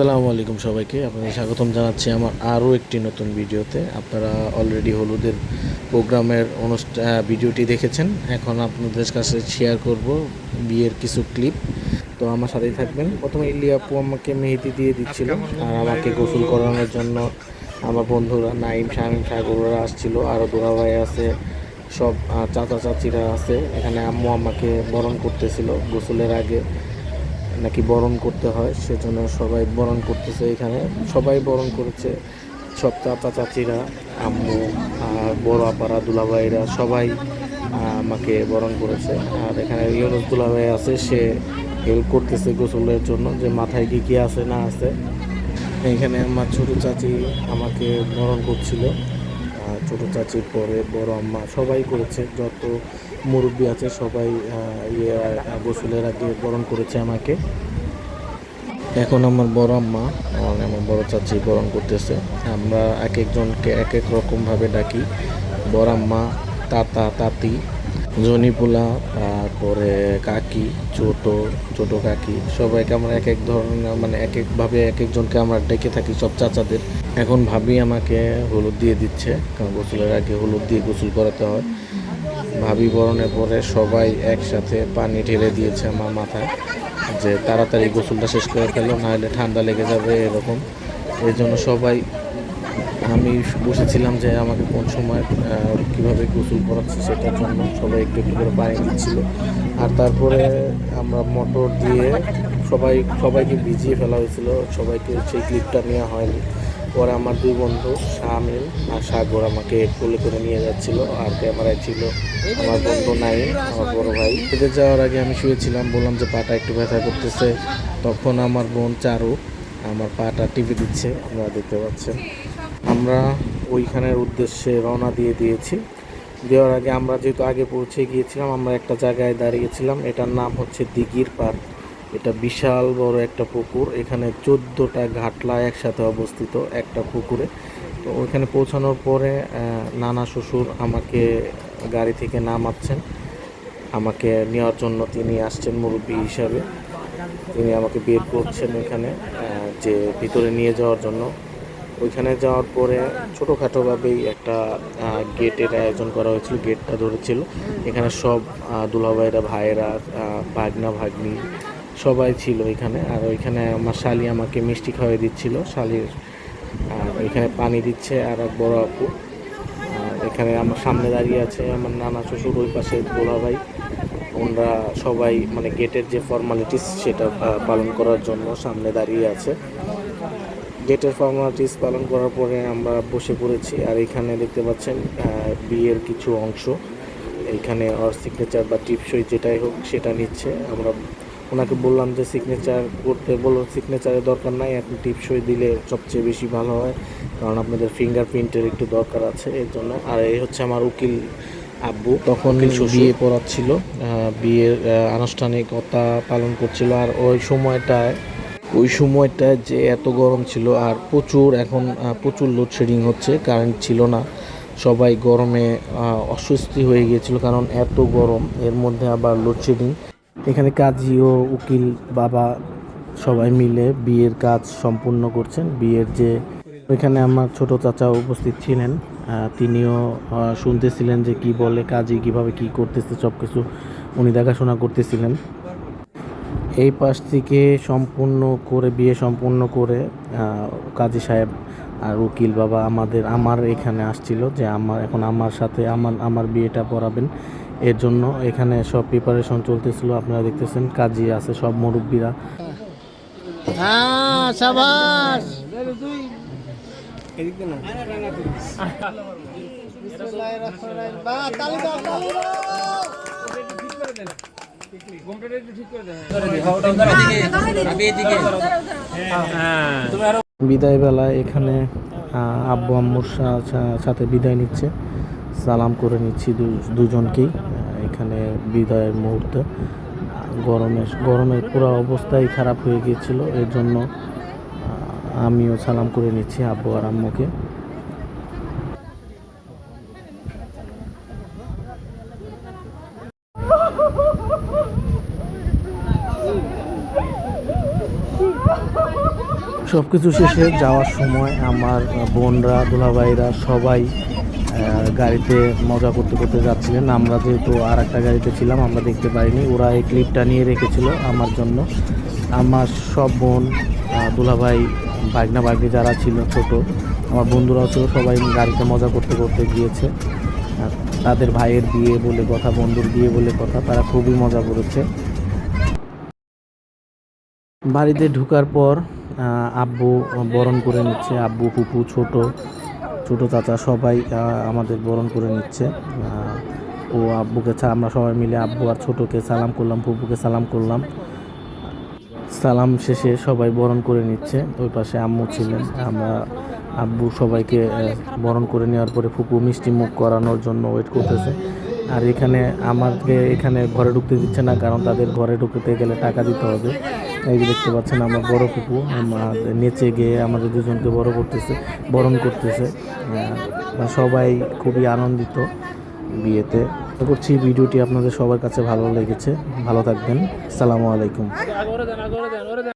আসসালামু আলাইকুম সবাইকে। আপনাদের স্বাগতম জানাচ্ছি আমার আরও একটি নতুন ভিডিওতে। আপনারা অলরেডি হলুদের প্রোগ্রামের অনুষ্ঠান ভিডিওটি দেখেছেন। এখন আপনাদের কাছে শেয়ার করব বিয়ের কিছু ক্লিপ তো আমার সাথেই থাকবেন। প্রথমে ইলিয়া আপু আমাকে মেহেদি দিয়ে দিচ্ছিল আর আমাকে গোসল করানোর জন্য আমার বন্ধুরা নাইম, শামিম, সাগররা আসছিল, আরও দোলা ভাই আছে, সব চাচা চাচিরা আছে। এখানে আম্মু আমাকে বরণ করতেছিল গোসলের আগে। নাকি বরণ করতে হয়, সেজন্য সবাই বরণ করতেছে এখানে। সবাই বরণ করেছে, সব চাচা চাচিরা আম্মু আর বড় আপারা, দুলাভাইরা সবাই আমাকে বরণ করেছে। আর এখানে ইউনুস দুলাভাই আছে, সে হেল্প করতেছে গোসলের জন্য যে মাথায় কি কি আছে না আছে। এখানে আমার ছোট চাচি আমাকে বরণ করছিল। ছোট চাচির পরে বড় আম্মা সবাই করেছে, যত মুরব্বী আছে সবাই ইয়ে গোসলের আগে বরণ করেছে আমাকে। এখন আমার বড় আম্মা আমার বড় চাচি বরণ করতেছে। আমরা এক একজনকে এক এক রকমভাবে ডাকি। বড় আম্মা, তাতা, তাতি জনিপুলা, তারপরে কাকি, ছোট ছোট কাকি, সবাইকে আমরা এক এক ধরনের মানে এক একভাবে এক একজনকে আমরা ডেকে থাকি সব চাচাদের। এখন ভাবি আমাকে হলুদ দিয়ে দিচ্ছে, কারণ গোসলের আগে হলুদ দিয়ে গোসল করাতে হয়। ভাবি বরণের পরে সবাই একসাথে পানি ঢেলে দিয়েছে আমার মাথায়, যে তাড়াতাড়ি গোসলটা শেষ করে ফেলো, নাহলে ঠান্ডা লেগে যাবে এরকম। এই জন্য সবাই আমি বসেছিলাম যে আমাকে কোন সময় কীভাবে গোসল করাচ্ছে সেটার জন্য সবাই একটু একটু করে পানি দিচ্ছিল আর তারপরে আমরা মোটর দিয়ে সবাই, সবাইকে ভিজিয়ে ফেলা হয়েছিল। সবাইকে সেই ক্লিপটা নেওয়া হয়নি। পরে আমার দুই বন্ধু শামিল আর সাগর আমাকে কোলে করে নিয়ে যাচ্ছিল। আর ক্যামেরায় ছিল আমার বন্ধু নাই আমার বড় ভাই। এদের যাওয়ার আগে আমি শুয়েছিলাম, বললাম যে পাটা একটু ব্যথা করতেছে। তখন আমার বোন চারু আমার পাটা টিপে দিচ্ছে, আপনারা দেখতে পাচ্ছেন। আমরা ওইখানের উদ্দেশ্যে রওনা দিয়ে দিয়েছি। দেওয়ার আগে আমরা যেহেতু আগে পৌঁছে গিয়েছিলাম, আমরা একটা জায়গায় দাঁড়িয়েছিলাম। এটার নাম হচ্ছে দিঘির পাড়। এটা বিশাল বড় একটা পুকুর। এখানে চোদ্দোটা ঘাটলা একসাথে অবস্থিত একটা পুকুরে। তো ওইখানে পৌঁছানোর পরে নানা শ্বশুর আমাকে গাড়ি থেকে নামাচ্ছেন। আমাকে নেওয়ার জন্য তিনি আসছেন মুরব্বী হিসাবে। তিনি আমাকে বের করছেন এখানে যে ভিতরে নিয়ে যাওয়ার জন্য। ওইখানে যাওয়ার পরে ছোটোখাটোভাবেই একটা গেটের আয়োজন করা হয়েছিল, গেটটা ধরেছিল। এখানে সব দুলাভাইরা, ভাইয়েরা ভাগনা, ভাগ্নি সবাই ছিল এখানে। আর ওইখানে আমার শালি আমাকে মিষ্টি খাওয়াই দিচ্ছিল। শালির ওইখানে পানি দিচ্ছে আর এক বড় আপু। এখানে আমার সামনে দাঁড়িয়ে আছে আমার নানা শ্বশুর, ওই পাশে দোলা ভাই ওনারা সবাই মানে গেটের যে ফর্মালিটিস সেটা পালন করার জন্য সামনে দাঁড়িয়ে আছে। গেটের ফর্মালিটিস পালন করার পরে আমরা বসে পড়েছি। আর এখানে দেখতে পাচ্ছেন বিয়ের কিছু অংশ। এখানে ওর সিগনেচার বা টিপসই যেটাই হোক সেটা নিচ্ছে। আমরা ওনাকে বললাম যে সিগনেচার করতে বলল সিগনেচারের দরকার নাই। এখন টিপসই দিলে সবচেয়ে বেশি ভালো হয় কারণ আপনাদের ফিঙ্গারপ্রিন্টের একটু দরকার আছে এর জন্য। আর এই হচ্ছে আমার উকিল আব্বু। তখন বিয়ে পড়াচ্ছিল বিয়ের আনুষ্ঠানিকতা পালন করছিল। আর ওই সময়টায় ওই সময়টা যে এত গরম ছিল আর প্রচুর এখন প্রচুর লোডশেডিং হচ্ছে কারেন্ট ছিল না। সবাই গরমে অস্বস্তি হয়ে গিয়েছিল কারণ এত গরম, এর মধ্যে আবার লোডশেডিং এখানে কাজী ও উকিল বাবা সবাই মিলে বিয়ের কাজ সম্পূর্ণ করছেন। বিয়ের যে, ওইখানে আমার ছোট চাচা উপস্থিত ছিলেন তিনিও শুনতেছিলেন যে কি বলে, কাজী কীভাবে কি করতেছে সব কিছু উনি দেখাশোনা করতেছিলেন। এই পাশ থেকে সম্পূর্ণ করে, বিয়ে সম্পূর্ণ করে কাজী সাহেব আর উকিল বাবা আমাদের, আমার এখানে আসছিল যে আমার, এখন আমার সাথে আমার আমার বিয়েটা পড়াবেন। এর জন্য এখানে সব প্রিপারেশন চলতেছিল, আপনারা দেখতেছেন, কাজী আছে, সব মুরব্বীরা। হ্যাঁ বিদায় বেলায় এখানে আব্বু, আম্মুর সাথে বিদায় নিচ্ছে। সালাম করে নিচ্ছি দুজনকেই এখানে বিদায়ের মুহূর্তে। গরমে গরমের পুরো অবস্থাই খারাপ হয়ে গিয়েছিল। এর জন্য আমিও সালাম করে নিচ্ছি আব্বু আর আম্মুকে। সব কিছু শেষে যাওয়ার সময় আমার বোনরা, দুলাভাইরা সবাই গাড়িতে মজা করতে করতে যাচ্ছিলেন। আমরা যেহেতু আর একটা গাড়িতে ছিলাম, আমরা দেখতে পাইনি। ওরা এই ক্লিপটা নিয়ে রেখেছিল আমার জন্য। আমার সব বোন দুলাভাই বাগনা বাগনি যারা ছিল, ছোট, আমার বন্ধুরাও ছিল, সবাই গাড়িতে মজা করতে করতে গিয়েছে। তাদের ভাইয়ের বিয়ে বলে কথা, বন্ধুর বিয়ে বলে কথা, তারা খুবই মজা করেছে। বাড়িতে ঢুকার পর আব্বু বরণ করে নিচ্ছে, আব্বু ফুপু ছোট ছোট চাচা সবাই আমাদের বরণ করে নিচ্ছে। ও আব্বুকে আমরা সবাই মিলে আব্বু আর ছোটকে সালাম করলাম ফুপুকে সালাম করলাম। সালাম শেষে সবাই বরণ করে নিচ্ছে। ওই পাশে আম্মু ছিলেন। আমরা আব্বু সবাইকে বরণ করে নেওয়ার পরে ফুপু মিষ্টি মুখ করানোর জন্য ওয়েট করতেছে। আর এখানে আমাকে এখানে ঘরে ঢুকতে দিচ্ছে না, কারণ তাদের ঘরে ঢুকতে গেলে টাকা দিতে হবে। এই যে দেখতে পাচ্ছেন আমার বড় ফুপু, আমার নেচে গিয়ে আমাদের দুজনকে বড় করতেছে, বরণ করতেছে। সবাই খুবই আনন্দিত বিয়েতে। করছি ভিডিওটি আপনাদের সবার কাছে ভালো লেগেছে। ভালো থাকবেন। আসসালামু আলাইকুম।